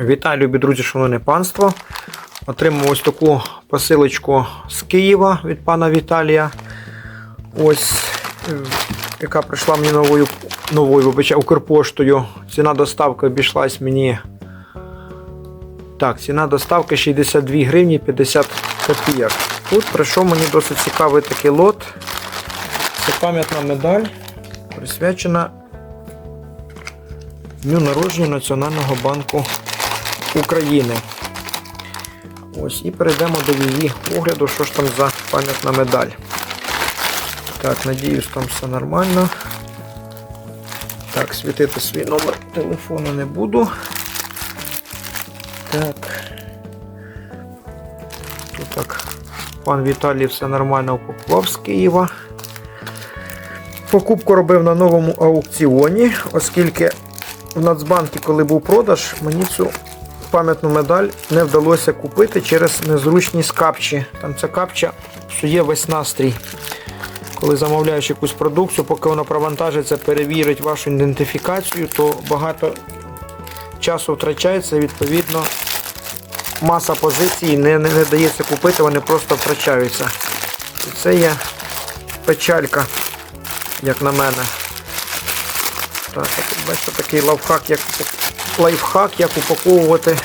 Вітаю, любі друзі, шановне панство. Отримав ось таку посилочку з Києва від пана Віталія. Ось, е, яка прийшла мені новою, новою вибачаю, Укрпоштою. Ціна доставки обійшлась мені. Так, ціна доставки 62 гривні 50 копійок. Тут прийшов мені досить цікавий такий лот. Це пам'ятна медаль, присвячена Дню народження Національного банку України. Ось, і перейдемо до її огляду, що ж там за пам'ятна медаль. Так, надіюсь, там все нормально. Так, світити свій номер телефону не буду. Так. Тут так, пан Віталій все нормально упакував з Києва. Покупку робив на новому аукціоні, оскільки в Нацбанкі, коли був продаж, мені цю пам'ятну медаль не вдалося купити через незручність капчі. Там ця капча псує весь настрій. Коли замовляєш якусь продукцію, поки вона провантажиться, перевірить вашу ідентифікацію, то багато часу втрачається і відповідно маса позицій не, не, не дається купити, вони просто втрачаються. І це є печалька, як на мене. Так, бачите такий лайфхак, як лайфхак, як упаковувати.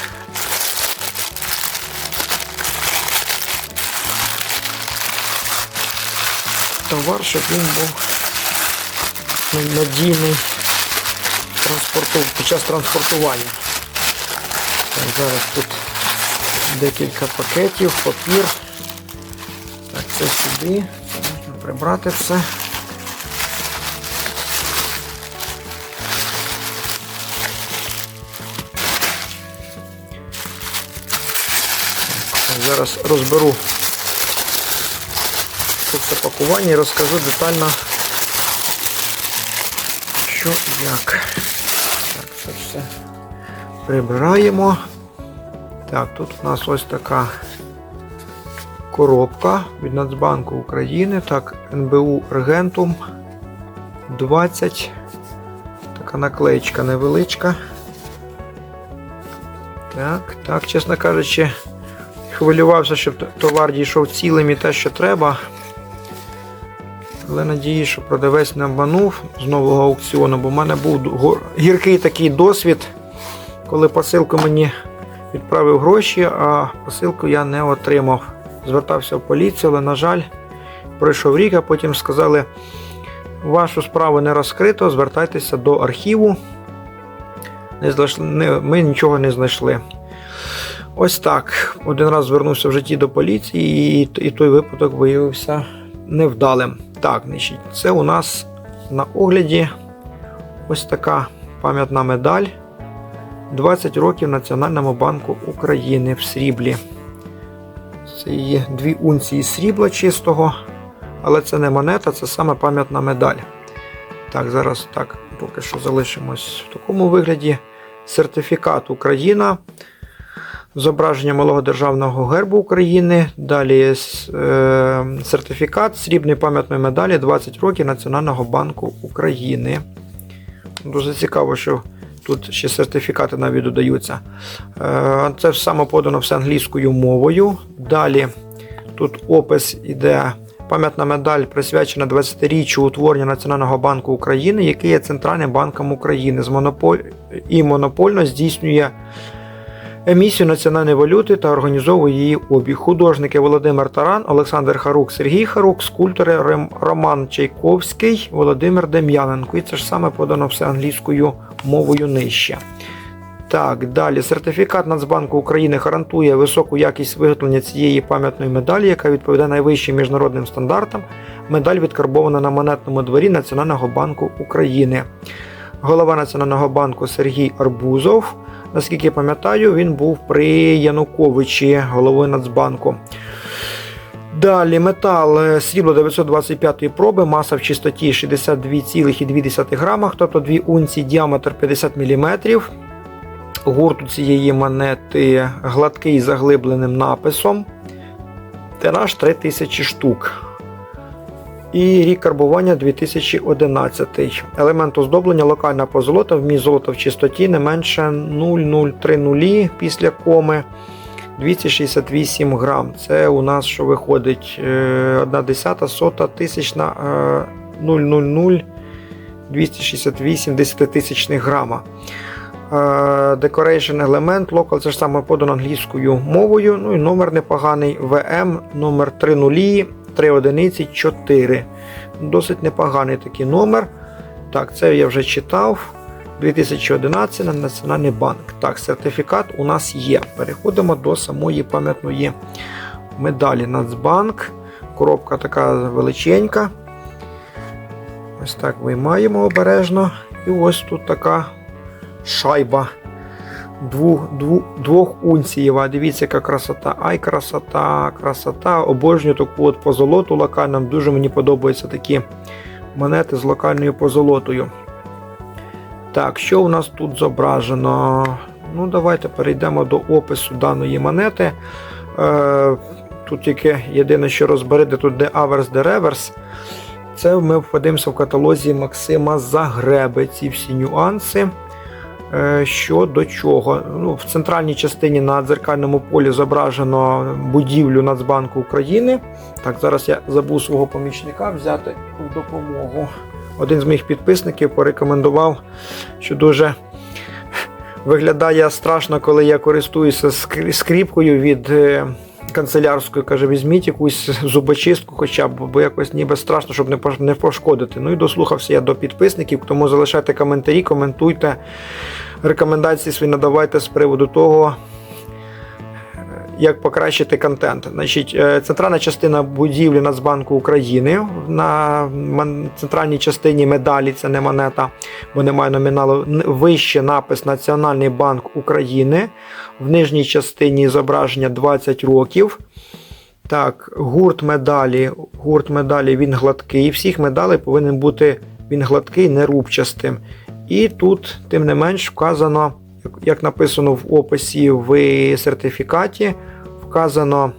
Товар, щоб він був надійний під час транспортування. Так, зараз тут декілька пакетів, папір. Так, це сюди. Можна прибрати все. Зараз розберу це пакування і розкажу детально, що і як. Так, це все прибираємо. Так, тут у нас ось така коробка від Нацбанку України. Так, НБУ Регентум 20. Така наклеєчка невеличка. Так, так, чесно кажучи, хвилювався, щоб товар дійшов цілим і те, що треба. Але надію, що продавець не обманув з нового аукціону, бо в мене був гіркий такий досвід, коли посилку мені відправив гроші, а посилку я не отримав. Звертався в поліцію, але, на жаль, пройшов рік, а потім сказали, вашу справу не розкрито, звертайтеся до архіву. Ми нічого не знайшли. Ось так. Один раз звернувся в житті до поліції, і, той випадок виявився невдалим. Так, значить, це у нас на огляді ось така пам'ятна медаль. 20 років Національному банку України в сріблі. Це є дві унції срібла чистого, але це не монета, це саме пам'ятна медаль. Так, зараз так, поки що залишимось в такому вигляді. Сертифікат Україна. Зображення малого державного гербу України. Далі е, сертифікат срібної пам'ятної медалі 20 років Національного банку України. Дуже цікаво, що тут ще сертифікати навіть додаються. Е, це саме подано все англійською мовою. Далі тут опис іде. Пам'ятна медаль присвячена 20-річчю утворення Національного банку України, який є центральним банком України з монополь... і монопольно здійснює емісію національної валюти та організовує її обіг. Художники Володимир Таран, Олександр Харук, Сергій Харук, скульптори Роман Чайковський, Володимир Дем'яненко. І це ж саме подано все англійською мовою нижче. Так, далі сертифікат Нацбанку України гарантує високу якість виготовлення цієї пам'ятної медалі, яка відповідає найвищим міжнародним стандартам. Медаль відкарбована на монетному дворі Національного банку України. Голова Національного банку Сергій Арбузов. Наскільки я пам'ятаю, він був при Януковичі, головою Нацбанку. Далі метал е, срібло 925 проби, маса в чистоті 62,2 грамах, тобто 2 унції, діаметр 50 мм. Гурт у цієї монети гладкий заглибленим написом. Тираж 3000 штук. І рік карбування 2011. Елемент оздоблення локальна позолота, вміст золота в чистоті не менше 0,030 після коми. 268 грам. Це у нас що виходить 1 десята, сота тисячна е, 000 268 десятитисячних грама. Е, Decoration елемент Local, це ж саме подано англійською мовою. Ну і номер непоганий VM, номер 30, 3 одиниці 4. Досить непоганий такий номер. Так, це я вже читав. 2011 на Національний банк. Так, сертифікат у нас є. Переходимо до самої пам'ятної медалі Нацбанк. Коробка така величенька. Ось так виймаємо обережно. І ось тут така шайба двох, двох, двох унцієва. Дивіться, яка красота. Ай, красота, красота. Обожнюю таку от позолоту локальну. Дуже мені подобаються такі монети з локальною позолотою. Так, що у нас тут зображено? Ну, давайте перейдемо до опису даної монети. Е, тут тільки єдине, що розберете, тут де аверс, де реверс. Це ми впадемося в каталозі Максима Загреби, ці всі нюанси. Е, що до чого. Ну, в центральній частині на дзеркальному полі зображено будівлю Нацбанку України. Так, зараз я забув свого помічника взяти в допомогу. Один з моїх підписників порекомендував, що дуже виглядає страшно, коли я користуюся скріпкою від канцелярської. Каже, візьміть якусь зубочистку, хоча б, бо якось ніби страшно, щоб не пошкодити. Ну і дослухався я до підписників, тому залишайте коментарі, коментуйте, рекомендації свої надавайте з приводу того. Як покращити контент? Значить, е, центральна частина будівлі Нацбанку України. На центральній частині медалі це не монета, бо немає номіналу. Вище напис Національний банк України. В нижній частині зображення 20 років. Так, гурт медалі. Гурт медалі він гладкий. Всіх медалей повинен бути він гладкий, не рубчастим. І тут, тим не менш, вказано, як- написано в описі в сертифікаті, вказано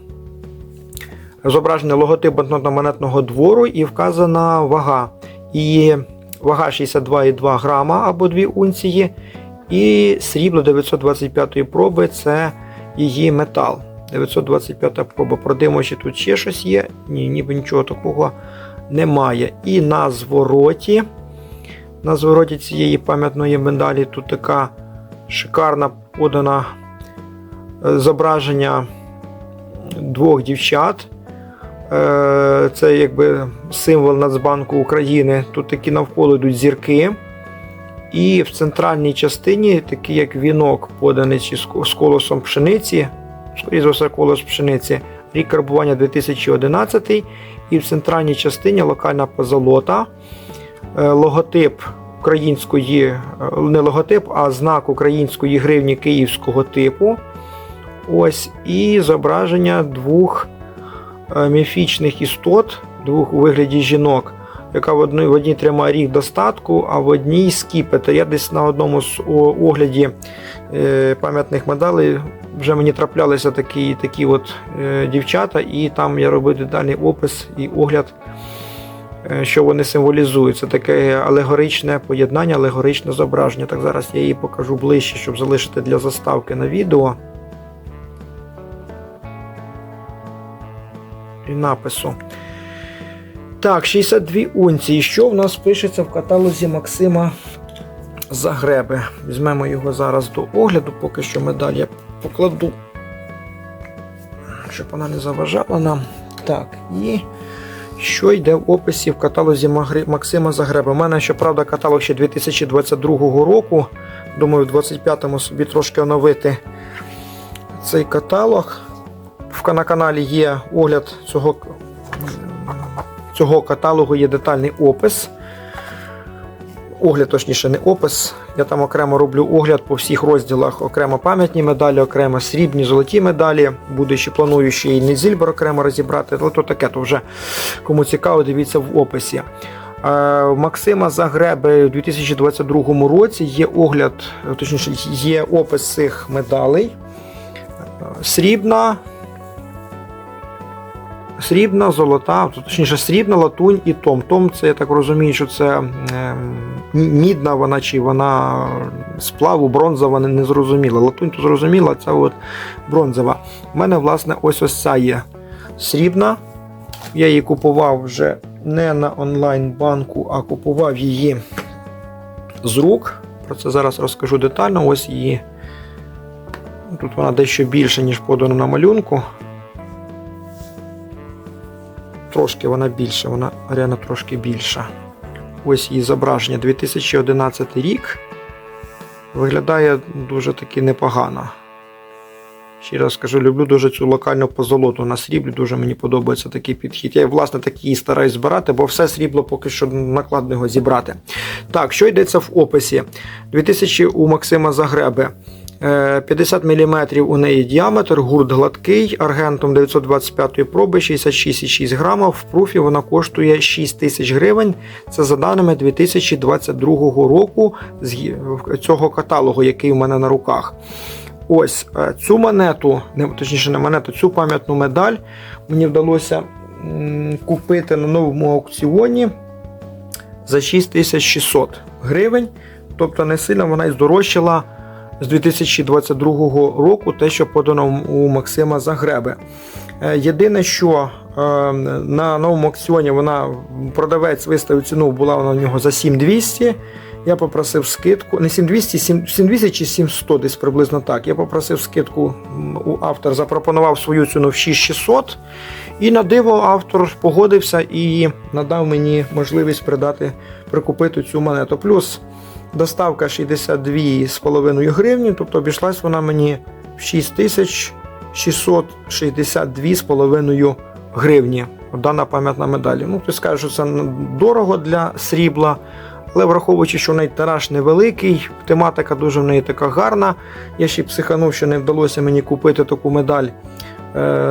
зображений логотип банкнотно-монетного двору і вказана вага. І вага 62,2 грама або 2 унції. І срібло 925 проби це її метал. 925 проба. Продивимо, чи тут ще щось є. Ні, ніби нічого такого немає. І на звороті. На звороті цієї пам'ятної медалі тут така шикарна подана е, зображення двох дівчат. Е, Це якби символ Нацбанку України. Тут такі навколо йдуть зірки. І в центральній частині такий як вінок поданий з колосом пшениці, скоріше все, колос пшениці, рік карбування 2011. І в центральній частині локальна позолота, е, логотип української, е, не логотип, а знак української гривні київського типу. Ось, і зображення двох е, міфічних істот, двох у вигляді жінок, яка в одній, в одній тримає ріг достатку, а в одній скіпета. Я десь на одному з огляді е, пам'ятних медалей вже мені траплялися такі, такі от дівчата, і там я робив детальний опис і огляд, що вони символізують. Це таке алегоричне поєднання, алегоричне зображення. Так зараз я її покажу ближче, щоб залишити для заставки на відео. І напису. Так, 62 унції. Що в нас пишеться в каталозі Максима Загреби? Візьмемо його зараз до огляду, поки що медаль я покладу, щоб вона не заважала нам. Так, і що йде в описі в каталозі Максима Загреба. У мене, щоправда, каталог ще 2022 року. Думаю, в 25-му собі трошки оновити цей каталог. На каналі є огляд цього, цього каталогу, є детальний опис. Огляд, точніше, не опис. Я там окремо роблю огляд по всіх розділах. Окремо пам'ятні медалі, окремо срібні, золоті медалі. Буду ще планую ще і Незільбер окремо розібрати. Але то таке, то вже кому цікаво, дивіться в описі. Е, Максима Загреби у 2022 році є огляд, точніше, є опис цих медалей. Е, Срібна, срібна, золота, точніше срібна, латунь і том. Том, це я так розумію, що це ем, мідна вона чи вона сплаву, бронзова, не, зрозуміла. Латунь то зрозуміла, це от бронзова. У мене, власне, ось ось ця є срібна. Я її купував вже не на онлайн-банку, а купував її з рук. Про це зараз розкажу детально. Ось її. Тут вона дещо більша, ніж подано на малюнку. Трошки вона більша, вона арена трошки більша. Ось її зображення 2011 рік. Виглядає дуже таки непогано. Ще раз скажу, люблю дуже цю локальну позолоту на сріблі, дуже мені подобається такий підхід. Я, власне, такі стараюсь збирати, бо все срібло поки що накладно його зібрати. Так, що йдеться в описі? 2000 у Максима Загреби. Е, 50 мм у неї діаметр, гурт гладкий, аргентом 925 проби, 66,6 грама. В пруфі вона коштує 6 тисяч гривень. Це за даними 2022 року з цього каталогу, який у мене на руках. Ось е, цю монету, не точніше не монету, цю пам'ятну медаль мені вдалося купити на новому аукціоні за 6600 гривень. Тобто не сильно вона і здорожчала з 2022 року, те, що подано у Максима Загреби. Е, Єдине, що е, на новому аукціоні вона продавець виставив ціну, була вона в нього за 7200. Я попросив скидку, не 7200, 7200 чи 700, десь приблизно так. Я попросив скидку, у автор запропонував свою ціну в 6600. І на диво автор погодився і надав мені можливість придати, прикупити цю монету. Плюс доставка 62,5 гривні, тобто обійшлась вона мені в 6662,5 гривні. Дана пам'ятна медаль. Ну, хтось скаже, що це дорого для срібла. Але враховуючи, що в неї тираж невеликий, тематика дуже в неї така гарна. Я ще й психанув, що не вдалося мені купити таку медаль е,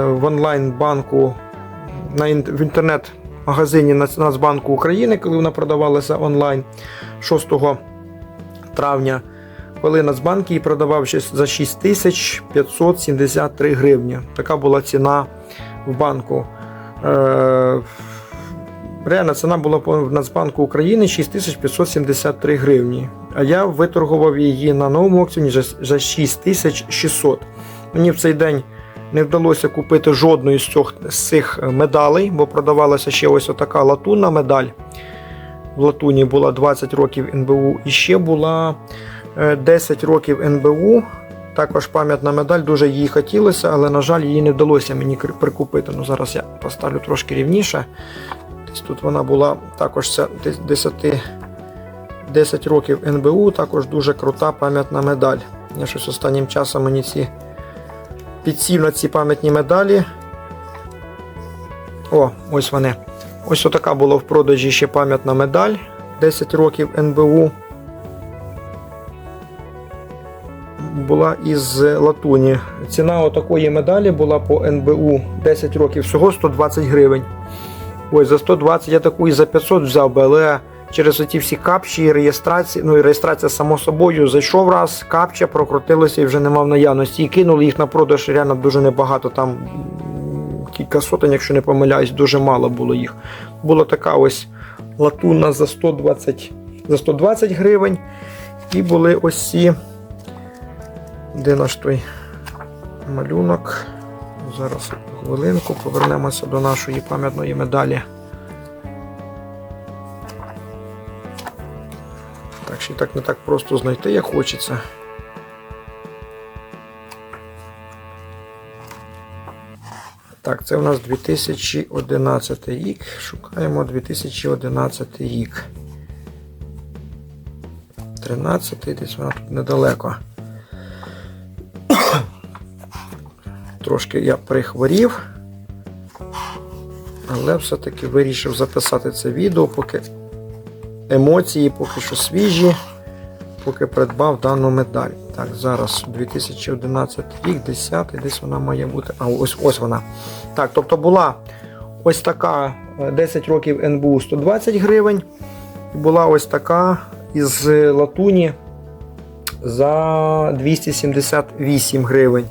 в онлайн-банку в інтернет-магазині Нац- Нацбанку України, коли вона продавалася онлайн 6 травня. Коли Нацбанк її продавав за 6573 гривні. Така була ціна в банку. Е, Реальна ціна була по Нацбанку України 6573 гривні. А я виторгував її на новому аукціоні за- за 6600. Мені в цей день не вдалося купити жодної з цих медалей, бо продавалася ще ось така латунна медаль. В латуні була 20 років НБУ і ще була е, 10 років НБУ. Також пам'ятна медаль, дуже їй хотілося, але, на жаль, її не вдалося мені прикупити. Ну, зараз я поставлю трошки рівніше. Тут вона була також 10, 10 років НБУ, також дуже крута пам'ятна медаль. Я щось останнім часом мені ці підсів на ці пам'ятні медалі. О, ось вони. Ось отака була в продажі ще пам'ятна медаль 10 років НБУ. Була із латуні. Ціна отакої медалі була по НБУ 10 років, всього 120 гривень. Ой, за 120 я таку і за 500 взяв би, але через оті всі капчі, реєстрації, ну і реєстрація само собою зайшов раз, капча прокрутилося і вже не мав наявності. І кинули їх на продаж реально дуже небагато. Там кілька сотень, якщо не помиляюсь, дуже мало було їх. Була така ось латунна за 120, за 120 гривень. І були ось ці. Де наш той малюнок? Зараз хвилинку повернемося до нашої пам'ятної медалі. Так, ще так не так просто знайти, як хочеться. Так, це у нас 2011 рік. Шукаємо 2011 рік. 13 десь вона тут недалеко. Трошки я прихворів, але все-таки вирішив записати це відео, поки емоції поки що свіжі, поки придбав дану медаль. Так, зараз 2011 рік, 10 десь вона має бути. А, ось ось вона. Так, тобто була ось така е, 10 років НБУ 120 гривень. Була ось така із латуні за 278 гривень.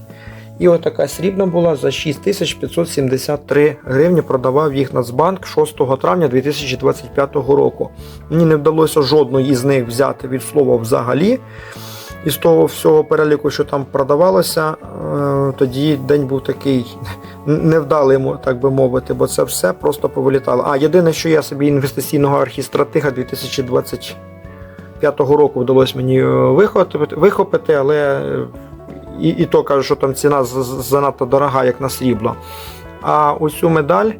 І отака срібна була за 6573 гривні. Продавав їх Нацбанк 6 травня 2025 року. Мені не вдалося жодної із них взяти від слова взагалі. Із того всього переліку, що там продавалося, е, тоді день був такий невдалий, так би мовити, бо це все просто повилітало. А єдине, що я собі інвестиційного архістратига 2025 року вдалося мені е, вихопити, але е, і, і то кажу, що там ціна занадто дорога, як на срібло. А ось медаль.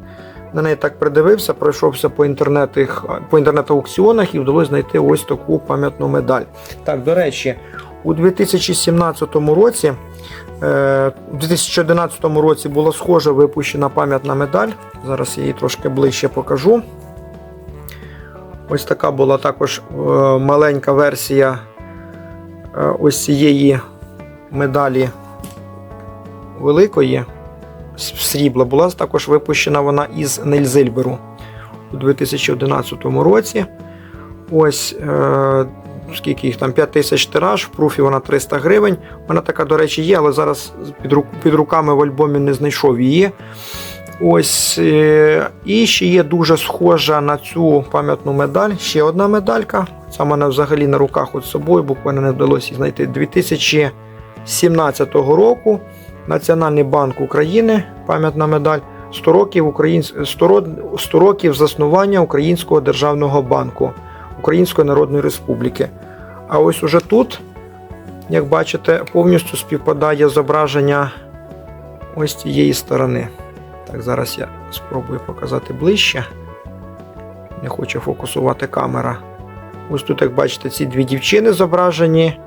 На неї так придивився, пройшовся по інтернет-аукціонах і вдалося знайти ось таку пам'ятну медаль. Так, до речі, у 2017 році, е, у 2011 році була схожа випущена пам'ятна медаль. Зараз я її трошки ближче покажу. Ось така була також е, маленька версія е, ось цієї медалі великої срібла. Була також випущена вона із Нельзильберу у 2011 році. Ось скільки їх там 5 тисяч тираж, в пруфі вона 300 гривень. Вона така, до речі, є, але зараз під, під руками в альбомі не знайшов її. Ось е, і ще є дуже схожа на цю пам'ятну медаль. Ще одна медалька. Це в мене взагалі на руках от з собою, буквально не вдалося її знайти. 2017 року Національний банк України, пам'ятна медаль. 100 років, українсь... 100 100 років заснування Українського державного банку Української Народної Республіки. А ось уже тут, як бачите, повністю співпадає зображення ось цієї сторони. Так, зараз я спробую показати ближче. Не хоче фокусувати камера. Ось тут, як бачите, ці дві дівчини зображені.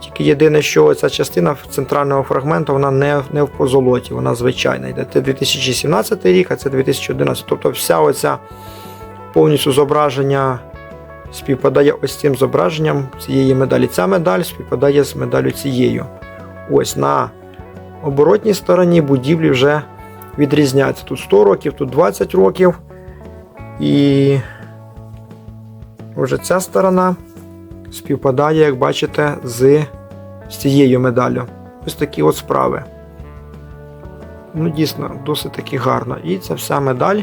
Тільки єдине, що ця частина центрального фрагменту вона не, не в позолоті, вона звичайна. Йде. Це 2017 рік, а це 2011. Тобто вся оця повністю зображення співпадає ось цим зображенням цієї медалі. Ця медаль співпадає з медаллю цією. Ось на оборотній стороні будівлі вже відрізняються. Тут 100 років, тут 20 років. І вже ця сторона співпадає, як бачите, з, з цією медаллю. Ось такі от справи. Ну, дійсно, досить таки гарно. І ця вся медаль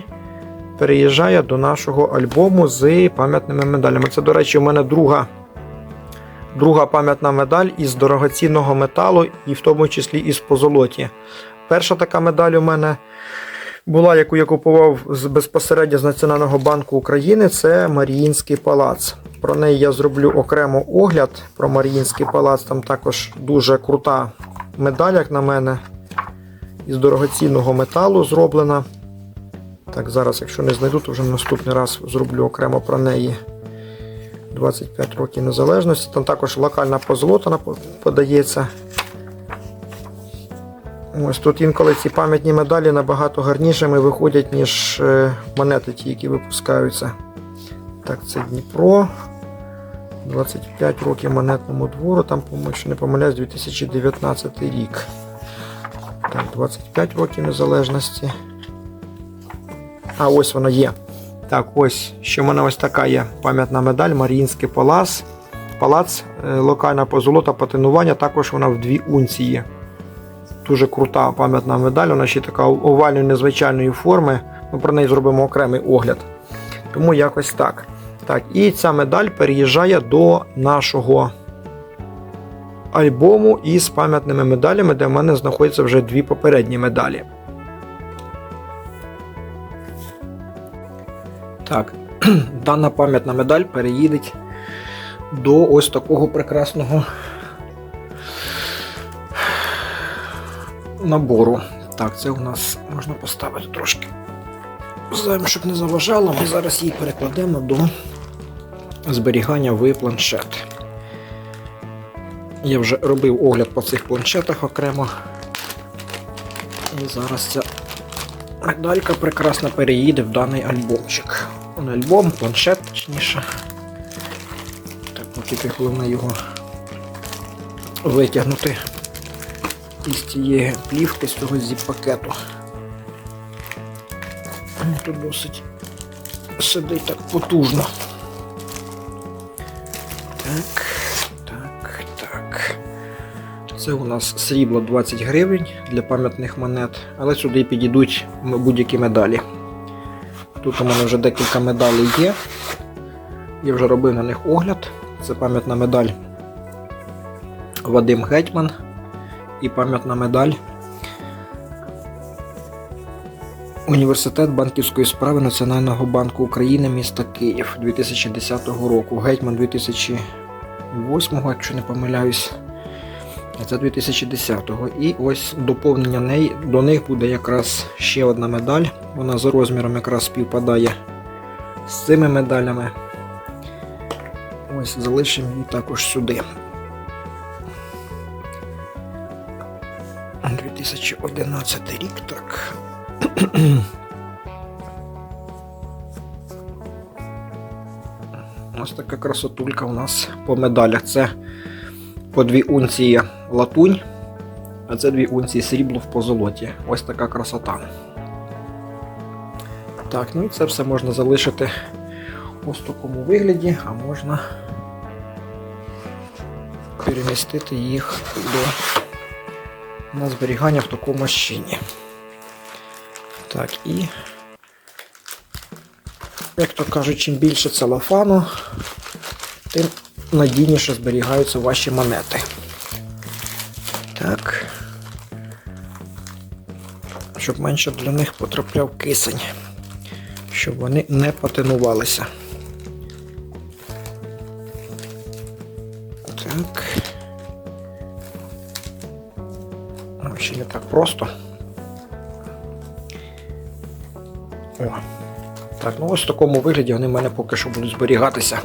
переїжджає до нашого альбому з пам'ятними медалями. Це, до речі, у мене друга, друга пам'ятна медаль із дорогоцінного металу, і в тому числі із позолоті. Перша така медаль у мене була, яку я купував безпосередньо з Національного банку України, це Маріїнський палац. Про неї я зроблю окремо огляд про Маріїнський палац. Там також дуже крута медаль, як на мене, із дорогоцінного металу зроблена. Так, зараз, якщо не знайду, то вже наступний раз зроблю окремо про неї. 25 років незалежності. Там також локальна позолота подається. Ось тут інколи ці пам'ятні медалі набагато гарнішими виходять, ніж е, монети ті, які випускаються. Так, це Дніпро. 25 років монетному двору, там, якщо не помиляюсь, 2019 рік. Так, 25 років незалежності. А, ось вона є. Так, ось ще в мене ось така є пам'ятна медаль Маріїнський палац. Палац, е, локальна позолота патинування, також вона в дві унції. Дуже крута пам'ятна медаль, вона ще така овальної незвичайної форми. Ми про неї зробимо окремий огляд. Тому якось так. Так, і ця медаль переїжджає до нашого альбому із пам'ятними медалями, де в мене знаходяться вже дві попередні медалі. Так, дана пам'ятна медаль переїде до ось такого прекрасного набору. Так, це у нас можна поставити трошки займ, щоб не заважало. Ми зараз її перекладемо до зберігання в планшет. Я вже робив огляд по цих планшетах окремо. І зараз ця медалька прекрасно переїде в даний альбомчик. Не альбом, планшет, точніше. Так, ну тільки головне його витягнути із цієї плівки, з цього зіп-пакету. Тут досить сидить так потужно. Так, Це у нас срібло 20 гривень для пам'ятних монет, але сюди підійдуть будь-які медалі. Тут у мене вже декілька медалей є. Я вже робив на них огляд. Це пам'ятна медаль Вадим Гетьман і пам'ятна медаль Університет банківської справи Національного банку України міста Київ 2010 року. Гетьман 2008, якщо не помиляюсь. Це 2010-го. І ось доповнення неї, до них буде якраз ще одна медаль. Вона за розміром якраз співпадає з цими медалями. Ось залишимо її також сюди. 2011 рік, так. Ось така красотулька у нас по медалях. Це по дві унції латунь, а це дві унції срібло в позолоті. Ось така красота. Так, ну і це все можна залишити ось в такому вигляді, а можна перемістити їх до на зберігання в такому щині. Так, і, як то кажуть, чим більше целофану, тим надійніше зберігаються ваші монети. Так. Щоб менше для них потрапляв кисень, щоб вони не патинувалися. Так. Ще не так просто. О. Так, ну ось в такому вигляді вони в мене поки що будуть зберігатися.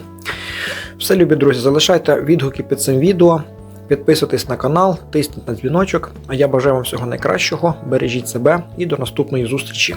Все, любі друзі, залишайте відгуки під цим відео, підписуйтесь на канал, тисніть на дзвіночок. А я бажаю вам всього найкращого, бережіть себе і до наступної зустрічі.